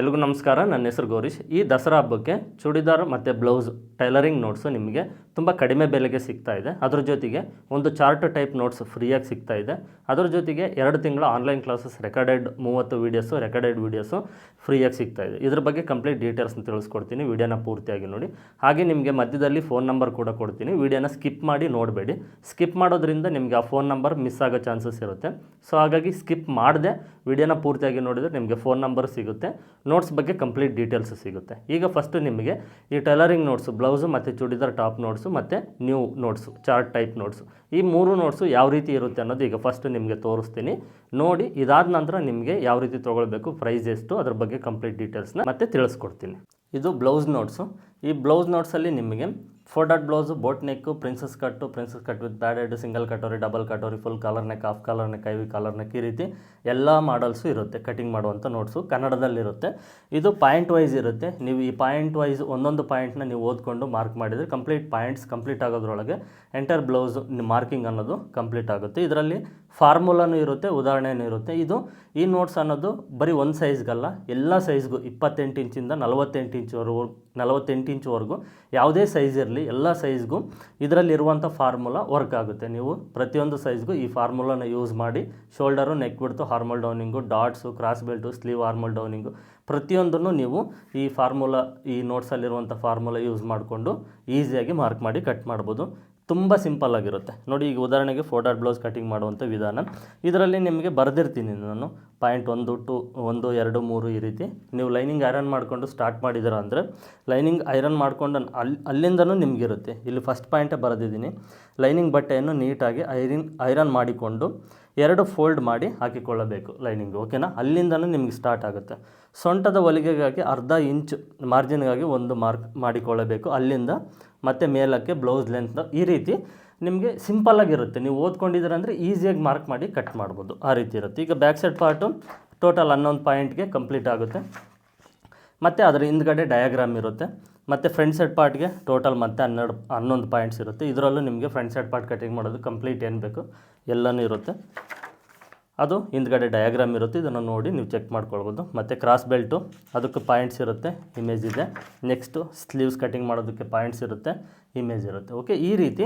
ಎಲ್ರಿಗೂ ನಮಸ್ಕಾರ. ನನ್ನ ಹೆಸರು ಗೌರೀಶ್. ಈ ದಸರಾ ಹಬ್ಬಕ್ಕೆ ಚೂಡಿದಾರ್ ಮತ್ತು ಬ್ಲೌಸ್ ಟೈಲರಿಂಗ್ ನೋಟ್ಸು ನಿಮಗೆ ತುಂಬ ಕಡಿಮೆ ಬೆಲೆಗೆ ಸಿಗ್ತಾ ಇದೆ. ಅದ್ರ ಜೊತೆಗೆ ಒಂದು ಚಾರ್ಟ್ ಟೈಪ್ ನೋಟ್ಸ್ ಫ್ರೀಯಾಗಿ ಸಿಗ್ತಾ ಇದೆ. ಅದ್ರ ಜೊತೆಗೆ ಎರಡು ತಿಂಗಳ ಆನ್ಲೈನ್ ಕ್ಲಾಸಸ್, ರೆಕಾರ್ಡೆಡ್ ಮೂವತ್ತು ವೀಡಿಯೋಸು ರೆಕಾರ್ಡೆಡ್ ವೀಡಿಯೋಸು ಫ್ರೀಯಾಗಿ ಸಿಗ್ತಾ ಇದೆ. ಇದ್ರ ಬಗ್ಗೆ ಕಂಪ್ಲೀಟ್ ಡೀಟೇಲ್ಸ್ನ ತಿಳಿಸ್ಕೊಡ್ತೀನಿ. ವೀಡಿಯೋನ ಪೂರ್ತಿಯಾಗಿ ನೋಡಿ. ಹಾಗೆ ನಿಮಗೆ ಮಧ್ಯದಲ್ಲಿ ಫೋನ್ ನಂಬರ್ ಕೂಡ ಕೊಡ್ತೀನಿ. ವೀಡಿಯೋನ ಸ್ಕಿಪ್ ಮಾಡಿ ನೋಡಬೇಡಿ. ಸ್ಕಿಪ್ ಮಾಡೋದ್ರಿಂದ ನಿಮಗೆ ಆ ಫೋನ್ ನಂಬರ್ ಮಿಸ್ ಆಗೋ ಚಾನ್ಸಸ್ ಇರುತ್ತೆ. ಸೊ ಹಾಗಾಗಿ ಸ್ಕಿಪ್ ಮಾಡದೆ, ವಿಡಿಯೋನ ಪೂರ್ತಿಯಾಗಿ ನೋಡಿದರೆ ನಿಮಗೆ ಫೋನ್ ನಂಬರ್ ಸಿಗುತ್ತೆ. ನೋಟ್ಸ್ ಬಗ್ಗೆ ಕಂಪ್ಲೀಟ್ ಡೀಟೇಲ್ಸ್ ಸಿಗುತ್ತೆ. ಈಗ ಫಸ್ಟು ನಿಮಗೆ ಈ ಟೈಲರಿಂಗ್ ನೋಟ್ಸು, ಬ್ಲೌಸು ಮತ್ತು ಚೂಡಿದಾರ್ ಟಾಪ್ ನೋಟ್ಸು ಮತ್ತು new notes chart type notes ಈ ಮೂರು ನೋಟ್ಸು ಯಾವ ರೀತಿ ಇರುತ್ತೆ ಅನ್ನೋದು ಈಗ ಫಸ್ಟ್ ನಿಮಗೆ ತೋರಿಸ್ತೀನಿ. ನೋಡಿ, ಇದಾದ ನಂತರ ನಿಮಗೆ ಯಾವ ರೀತಿ ತೊಗೊಳ್ಬೇಕು ಪ್ರೈಸ್ ಎಷ್ಟು, ಅದ್ರ ಬಗ್ಗೆ ಕಂಪ್ಲೀಟ್ ಡೀಟೇಲ್ಸ್ನ ಮತ್ತೆ ತಿಳಿಸ್ಕೊಡ್ತೀನಿ. ಇದು ಬ್ಲೌಸ್ ನೋಟ್ಸು ಈ ಬ್ಲೌಸ್ ನೋಟ್ಸಲ್ಲಿ ನಿಮಗೆ four dot blouse boat neck princess cut princess cut with padded single katori double katori full collar neck half collar neck ivy collar neck ಈ ರೀತಿ ಎಲ್ಲ ಮಾಡಲ್ಸು ಇರುತ್ತೆ ಕಟಿಂಗ್ ಮಾಡುವಂಥ ನೋಟ್ಸು ಕನ್ನಡದಲ್ಲಿರುತ್ತೆ. ಇದು ಪಾಯಿಂಟ್ ವೈಸ್ ಇರುತ್ತೆ. ನೀವು ಈ ಪಾಯಿಂಟ್ ವೈಸ್ ಒಂದೊಂದು ಪಾಯಿಂಟ್ನ ನೀವು ಓದ್ಕೊಂಡು ಮಾರ್ಕ್ ಮಾಡಿದರೆ ಕಂಪ್ಲೀಟ್ ಪಾಯಿಂಟ್ಸ್ ಕಂಪ್ಲೀಟ್ ಆಗೋದ್ರೊಳಗೆ ಎಂಟರ್ ಬ್ಲೌಸ್ ಮಾರ್ಕಿಂಗ್ ಅನ್ನೋದು ಕಂಪ್ಲೀಟ್ ಆಗುತ್ತೆ. ಇದರಲ್ಲಿ ಫಾರ್ಮುಲಾನು ಇರುತ್ತೆ ಉದಾಹರಣೆಯೂ ಇರುತ್ತೆ. ಇದು ಈ ನೋಟ್ಸ್ ಅನ್ನೋದು ಬರೀ ಒಂದು ಸೈಜ್ಗಲ್ಲ ಎಲ್ಲ ಸೈಜ್ಗೂ ಇಪ್ಪತ್ತೆಂಟು ಇಂಚಿಂದ ನಲವತ್ತೆಂಟು ಇಂಚ್ವರೆಗೂ ನಲವತ್ತೆಂಟು ಇಂಚ್ವರೆಗೂ ಯಾವುದೇ ಸೈಜ್ ಇರಲಿ, ಎಲ್ಲ ಸೈಜ್ಗೂ ಇದರಲ್ಲಿರುವಂಥ ಫಾರ್ಮುಲಾ ವರ್ಕ್ ಆಗುತ್ತೆ. ನೀವು ಪ್ರತಿಯೊಂದು ಸೈಜ್ಗೂ ಈ ಫಾರ್ಮುಲಾನ ಯೂಸ್ ಮಾಡಿ shoulder neck width armhole downing darts cross belt sleeve armhole downing ಪ್ರತಿಯೊಂದನ್ನು ನೀವು ಈ ಫಾರ್ಮುಲಾ ಈ ನೋಟ್ಸಲ್ಲಿರುವಂಥ ಫಾರ್ಮುಲಾ ಯೂಸ್ ಮಾಡಿಕೊಂಡು ಈಸಿಯಾಗಿ ಮಾರ್ಕ್ ಮಾಡಿ ಕಟ್ ಮಾಡ್ಬೋದು. ತುಂಬ ಸಿಂಪಲ್ ಆಗಿರುತ್ತೆ. ನೋಡಿ, ಈಗ ಉದಾಹರಣೆಗೆ ಫೋಟೋ ಬ್ಲೌಸ್ ಕಟಿಂಗ್ ಮಾಡುವಂಥ ವಿಧಾನ. ಇದರಲ್ಲಿ ನಿಮಗೆ ಬರೆದಿರ್ತೀನಿ ನಾನು. ಪಾಯಿಂಟ್ ಒಂದು ಟು ಒಂದು ಎರಡು ಮೂರು ಈ ರೀತಿ. ನೀವು ಲೈನಿಂಗ್ ಐರನ್ ಮಾಡಿಕೊಂಡು ಸ್ಟಾರ್ಟ್ ಮಾಡಿದ್ದೀರ ಅಂದರೆ ಲೈನಿಂಗ್ ಐರನ್ ಮಾಡ್ಕೊಂಡು ಅಲ್ಲಿ ಅಲ್ಲಿಂದನೂ ನಿಮಗಿರುತ್ತೆ. ಇಲ್ಲಿ ಫಸ್ಟ್ ಪಾಯಿಂಟೇ ಬರೆದಿದ್ದೀನಿ. ಲೈನಿಂಗ್ ಬಟ್ಟೆಯನ್ನು ನೀಟಾಗಿ ಐರಿನ್ ಐರನ್ ಮಾಡಿಕೊಂಡು ಎರಡು ಫೋಲ್ಡ್ ಮಾಡಿ ಹಾಕಿಕೊಳ್ಳಬೇಕು ಲೈನಿಂಗ್ ಓಕೆನಾ ಅಲ್ಲಿಂದನೂ ನಿಮಗೆ ಸ್ಟಾರ್ಟ್ ಆಗುತ್ತೆ. ಸೊಂಟದ ಹೊಲಿಗೆಗಾಗಿ ಅರ್ಧ ಇಂಚ್ ಮಾರ್ಜಿನ್ಗಾಗಿ ಒಂದು ಮಾರ್ಕ್ ಮಾಡಿಕೊಳ್ಳಬೇಕು. ಅಲ್ಲಿಂದ ಮತ್ತು ಮೇಲಕ್ಕೆ ಬ್ಲೌಸ್ ಲೆಂತ್ ಈ ರೀತಿ ನಿಮಗೆ ಸಿಂಪಲ್ಲಾಗಿರುತ್ತೆ ನೀವು ಓದ್ಕೊಂಡಿದ್ದೀರ ಅಂದರೆ ಈಸಿಯಾಗಿ ಮಾರ್ಕ್ ಮಾಡಿ ಕಟ್ ಮಾಡ್ಬೋದು. ಆ ರೀತಿ ಇರುತ್ತೆ. ಈಗ ಬ್ಯಾಕ್ ಸೈಡ್ ಪಾರ್ಟು ಟೋಟಲ್ ಹನ್ನೊಂದು ಪಾಯಿಂಟ್ಗೆ ಕಂಪ್ಲೀಟ್ ಆಗುತ್ತೆ. ಮತ್ತು ಅದರ ಹಿಂದ್ಗಡೆ ಡಯಾಗ್ರಾಮ್ ಇರುತ್ತೆ. ಮತ್ತು ಫ್ರಂಟ್ ಸೈಡ್ ಪಾರ್ಟ್ಗೆ ಟೋಟಲ್ ಮತ್ತೆ ಹನ್ನೆರಡು, ಹನ್ನೊಂದು ಪಾಯಿಂಟ್ಸ್ ಇರುತ್ತೆ. ಇದರಲ್ಲೂ ನಿಮಗೆ ಫ್ರಂಟ್ ಸೈಡ್ ಪಾರ್ಟ್ ಕಟಿಂಗ್ ಮಾಡೋದು ಕಂಪ್ಲೀಟ್ ಏನು ಬೇಕು? ಎಲ್ಲನೂ ಇರುತ್ತೆ. ಅದು ಹಿಂದ್ಗಡೆ ಡಯಾಗ್ರಾಮ್ ಇರುತ್ತೆ, ಇದನ್ನು ನೋಡಿ ನೀವು ಚೆಕ್ ಮಾಡ್ಕೊಳ್ಬೋದು. ಮತ್ತು ಕ್ರಾಸ್ ಬೆಲ್ಟು ಅದಕ್ಕೆ ಪಾಯಿಂಟ್ಸ್ ಇರುತ್ತೆ ಇಮೇಜ್ ಇದೆ. ನೆಕ್ಸ್ಟು ಸ್ಲೀವ್ಸ್ ಕಟಿಂಗ್ ಮಾಡೋದಕ್ಕೆ ಪಾಯಿಂಟ್ಸ್ ಇರುತ್ತೆ ಇಮೇಜ್ ಇರುತ್ತೆ. ಓಕೆ ಈ ರೀತಿ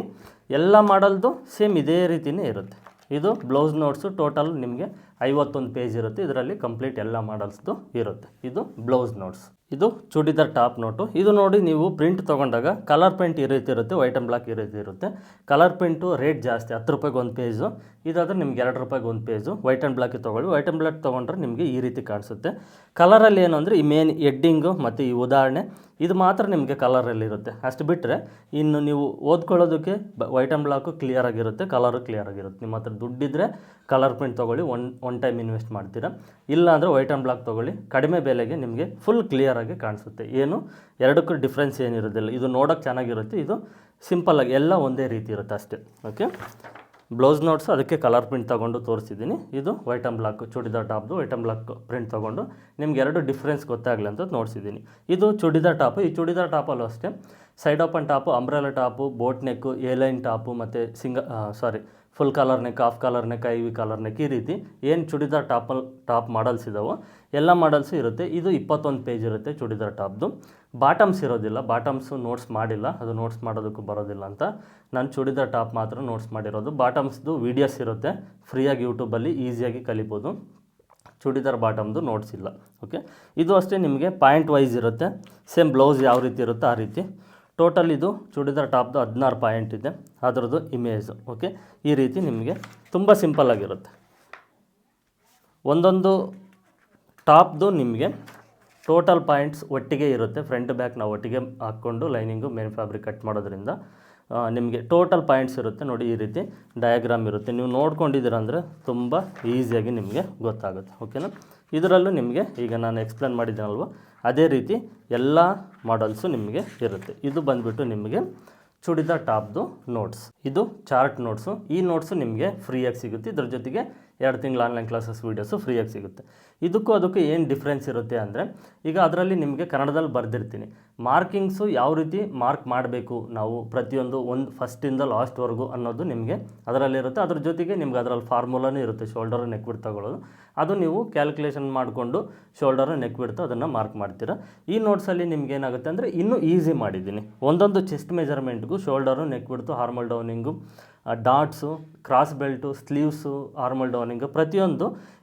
ಎಲ್ಲ ಮಾಡಲ್ದು ಸೇಮ್ ಇದೇ ರೀತಿಯೇ ಇರುತ್ತೆ. ಇದು ಬ್ಲೌಸ್ ನೋಟ್ಸು ಟೋಟಲ್ ನಿಮಗೆ ಐವತ್ತೊಂದು ಪೇಜ್ ಇರುತ್ತೆ. ಇದರಲ್ಲಿ ಕಂಪ್ಲೀಟ್ ಎಲ್ಲ ಮಾಡಲ್ಸ್ದು ಇರುತ್ತೆ. ಇದು ಬ್ಲೌಸ್ ನೋಟ್ಸ್ ಇದು ಚೂಡಿದಾರ್ ಟಾಪ್ ನೋಟು ಇದು ನೋಡಿ ನೀವು ಪ್ರಿಂಟ್ ತೊಗೊಂಡಾಗ ಕಲರ್ ಪ್ರಿಂಟ್ ಈ ರೀತಿ ಇರುತ್ತೆ ವೈಟ್ ಆ್ಯಂಡ್ ಬ್ಲಾಕ್ ಈ ರೀತಿ ಇರುತ್ತೆ. ಕಲರ್ ಪ್ರಿಂಟು ರೇಟ್ ಜಾಸ್ತಿ, ಹತ್ತು ರೂಪಾಯಿಗೆ ಒಂದು ಪೇಜು ಇದಾದರೆ ನಿಮ್ಗೆ ಎರಡು ರೂಪಾಯಿಗೆ ಒಂದು ಪೇಜು ವೈಟ್ ಆ್ಯಂಡ್ ಬ್ಲಾಕಿಗೆ ತೊಗೊಳ್ಳಿ. ವೈಟ್ ಆ್ಯಂಡ್ ಬ್ಲಾಕ್ ತೊಗೊಂಡ್ರೆ ನಿಮಗೆ ಈ ರೀತಿ ಕಾಣಿಸುತ್ತೆ. ಕಲರಲ್ಲಿ ಏನು ಅಂದರೆ ಈ ಮೇನ್ ಎಡ್ಡಿಂಗು ಮತ್ತು ಈ ಉದಾಹರಣೆ, ಇದು ಮಾತ್ರ ನಿಮಗೆ ಕಲರಲ್ಲಿರುತ್ತೆ ಅಷ್ಟು ಬಿಟ್ಟರೆ ಇನ್ನು ನೀವು ಓದ್ಕೊಳ್ಳೋದಕ್ಕೆ ಬ ವೈಟ್ ಆ್ಯಂಡ್ ಬ್ಲಾಕು ಕ್ಲಿಯರ್ ಆಗಿರುತ್ತೆ ಕಲರು ಕ್ಲಿಯರ್ ಆಗಿರುತ್ತೆ. ನಿಮ್ಮ ಹತ್ರ ದುಡ್ಡಿದ್ರೆ ಕಲರ್ ಪ್ರಿಂಟ್ ತೊಗೊಳ್ಳಿ. ಒನ್ ಒನ್ ಟೈಮ್ ಇನ್ವೆಸ್ಟ್ ಮಾಡ್ತೀರಾ? ಇಲ್ಲ ಅಂದರೆ ವೈಟ್ ಆ್ಯಂಡ್ ಬ್ಲಾಕ್ ತೊಗೊಳ್ಳಿ. ಕಡಿಮೆ ಬೆಲೆಗೆ ನಿಮಗೆ ಫುಲ್ ಕ್ಲಿಯರಾಗಿ ಕಾಣಿಸುತ್ತೆ. ಏನು? ಎರಡಕ್ಕೂ ಡಿಫ್ರೆನ್ಸ್ ಏನಿರೋದಿಲ್ಲ. ಇದು ನೋಡೋಕ್ಕೆ ಚೆನ್ನಾಗಿರುತ್ತೆ. ಇದು ಸಿಂಪಲ್ಲಾಗಿ ಎಲ್ಲ ಒಂದೇ ರೀತಿ ಇರುತ್ತೆ ಅಷ್ಟೇ. ಓಕೆ ಬ್ಲೌಸ್ ನೋಟ್ಸ್ ಅದಕ್ಕೆ ಕಲರ್ ಪ್ರಿಂಟ್ ತೊಗೊಂಡು ತೋರಿಸಿದ್ದೀನಿ. ಇದು ವೈಟ್ ಆ್ಯಂಡ್ ಬ್ಲಾಕ್ ಚೂಡಿದಾರ್ ಟಾಪ್ದು ವೈಟ್ ಆ್ಯಂಡ್ ಬ್ಲಾಕ್ ಪ್ರಿಂಟ್ ತೊಗೊಂಡು ನಿಮ್ಗೆ ಎರಡು ಡಿಫ್ರೆನ್ಸ್ ಗೊತ್ತಾಗಲಿ ಅಂತ ನೋಡಿಸಿದ್ದೀನಿ. ಇದು ಚೂಡಿದಾರ್ ಟಾಪು ಈ ಚೂಡಿದಾರ್ ಟಾಪಲ್ಲೂ ಅಷ್ಟೇ. Side open top umbrella top boat neck A line line top ಮತ್ತು ಸಿಂಗ ಸಾರಿ full collar neck half collar neck I V collar neck ಈ ರೀತಿ ಏನು ಚೂಡಿದಾರ್ ಟಾಪಲ್ ಟಾಪ್ ಮಾಡಲ್ಸ್ ಇದಾವೋ ಎಲ್ಲ ಮಾಡಲ್ಸು ಇರುತ್ತೆ. ಇದು ಇಪ್ಪತ್ತೊಂದು ಪೇಜ್ ಇರುತ್ತೆ ಚೂಡಿದಾರ್ ಟಾಪ್ದು. ಬಾಟಮ್ಸ್ ಇರೋದಿಲ್ಲ. ಬಾಟಮ್ಸು ನೋಟ್ಸ್ ಮಾಡಿಲ್ಲ. ಅದು ನೋಟ್ಸ್ ಮಾಡೋದಕ್ಕೂ ಬರೋದಿಲ್ಲ ಅಂತ. ನಾನು ಚೂಡಿದಾರ್ ಟಾಪ್ ಮಾತ್ರ ನೋಟ್ಸ್ ಮಾಡಿರೋದು. ಬಾಟಮ್ಸ್ದು ವೀಡಿಯೋಸ್ ಇರುತ್ತೆ. ಫ್ರೀಯಾಗಿ ಯೂಟ್ಯೂಬಲ್ಲಿ ಈಸಿಯಾಗಿ ಕಲಿಬೋದು. ಚೂಡಿದಾರ್ ಬಾಟಮ್ದು ನೋಟ್ಸ್ ಇಲ್ಲ. ಓಕೆ ಇದು ಅಷ್ಟೇ ನಿಮಗೆ ಪಾಯಿಂಟ್ ವೈಸ್ ಇರುತ್ತೆ. ಸೇಮ್ ಬ್ಲೌಸ್ ಯಾವ ರೀತಿ ಇರುತ್ತೋ ಆ ರೀತಿ. ಟೋಟಲ್ ಇದು ಚೂಡಿದಾರ್ ಟಾಪ್ದು ಹದಿನಾರು ಪಾಯಿಂಟ್ ಇದೆ. ಅದರದ್ದು ಇಮೇಜು ಓಕೆ ಈ ರೀತಿ ನಿಮಗೆ ತುಂಬ ಸಿಂಪಲ್ಲಾಗಿರುತ್ತೆ ಒಂದೊಂದು ಟಾಪ್ದು ನಿಮಗೆ ಟೋಟಲ್ ಪಾಯಿಂಟ್ಸ್ ಒಟ್ಟಿಗೆ ಇರುತ್ತೆ. ಫ್ರಂಟ್ ಬ್ಯಾಕ್ ನಾವು ಒಟ್ಟಿಗೆ ಹಾಕ್ಕೊಂಡು ಲೈನಿಂಗು ಮೇನ್ ಫ್ಯಾಬ್ರಿಕ್ ಕಟ್ ಮಾಡೋದ್ರಿಂದ ನಿಮಗೆ ಟೋಟಲ್ ಪಾಯಿಂಟ್ಸ್ ಇರುತ್ತೆ. ನೋಡಿ, ಈ ರೀತಿ ಡಯಾಗ್ರಾಮ್ ಇರುತ್ತೆ. ನೀವು ನೋಡ್ಕೊಂಡಿದ್ದೀರ ಅಂದರೆ ತುಂಬ ಈಸಿಯಾಗಿ ನಿಮಗೆ ಗೊತ್ತಾಗುತ್ತೆ ಓಕೆನಾ ಇದರಲ್ಲೂ ನಿಮಗೆ ಈಗ ನಾನು ಎಕ್ಸ್ಪ್ಲೇನ್ ಮಾಡಿದ್ದೀನಲ್ವ? ಅದೇ ರೀತಿ ಎಲ್ಲ ಮಾಡಲ್ಸು ನಿಮಗೆ ಇರುತ್ತೆ. ಇದು ಬಂದುಬಿಟ್ಟು ನಿಮಗೆ ಚೂಡಿದಾರ್ ಟಾಪ್ದು ನೋಟ್ಸ್ ಇದು ಚಾರ್ಟ್ ನೋಟ್ಸು ಈ ನೋಟ್ಸು ನಿಮಗೆ ಫ್ರೀಯಾಗಿ ಸಿಗುತ್ತೆ. ಇದ್ರ ಜೊತೆಗೆ ಎರಡು ತಿಂಗಳು ಆನ್ಲೈನ್ ಕ್ಲಾಸಸ್ ವೀಡಿಯೋಸು ಫ್ರೀಯಾಗಿ ಸಿಗುತ್ತೆ. ಇದಕ್ಕೂ ಅದಕ್ಕೂ ಏನು ಡಿಫ್ರೆನ್ಸ್ ಇರುತ್ತೆ ಅಂದರೆ, ಈಗ ಅದರಲ್ಲಿ ನಿಮಗೆ ಕನ್ನಡದಲ್ಲಿ ಬರೆದಿರ್ತೀನಿ. ಮಾರ್ಕಿಂಗ್ಸು ಯಾವ ರೀತಿ ಮಾರ್ಕ್ ಮಾಡಬೇಕು ನಾವು ಪ್ರತಿಯೊಂದು ಒಂದು ಫಸ್ಟಿಂದ ಲಾಸ್ಟ್ವರೆಗೂ ಅನ್ನೋದು ನಿಮಗೆ ಅದರಲ್ಲಿರುತ್ತೆ. ಅದ್ರ ಜೊತೆಗೆ ನಿಮ್ಗೆ ಅದರಲ್ಲಿ ಫಾರ್ಮುಲಾನೂ ಇರುತ್ತೆ ಶೋಲ್ಡರ್ ನೆಕ್ ಬಿಡ್ ತಗೊಳ್ಳೋದು ಅದು ನೀವು ಕ್ಯಾಲ್ಕುಲೇಷನ್ ಮಾಡಿಕೊಂಡು ಶೋಲ್ಡರ್ ನೆಕ್ ಬಿಡ್ತು ಅದನ್ನು ಮಾರ್ಕ್ ಮಾಡ್ತೀರಾ. ಈ ನೋಟ್ಸಲ್ಲಿ ನಿಮ್ಗೆ ಏನಾಗುತ್ತೆ ಅಂದರೆ ಇನ್ನೂ ಈಸಿ ಮಾಡಿದ್ದೀನಿ. ಒಂದೊಂದು chest ಮೆಜರ್ಮೆಂಟ್ಗೂ shoulder neck width armhole downing darts, cross belt, sleeves, armhole downing ಪ್ರತಿಯೊಂದು